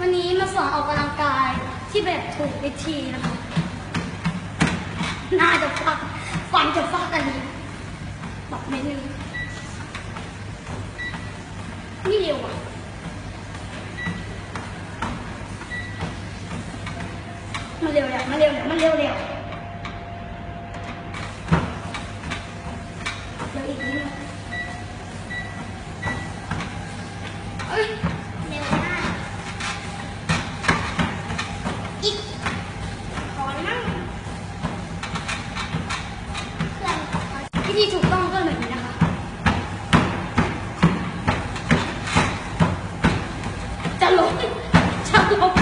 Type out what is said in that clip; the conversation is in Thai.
วันนี้มาสอนออกกำลังกายที่แบบถูกวิธีนะคะน่าจะฟักฟันจะฟักอันนี้บอกนิดนึงนี่เร็วอะมันเร็วเนี่ยมันเร็วเนี่ยมันเร็วเร็วเร็วอีกนิดนึงเอ้ยเร็วมากอีกขอนั่ง ที่ถูกต้องก็แบบนี้นะคะจะลงจะลง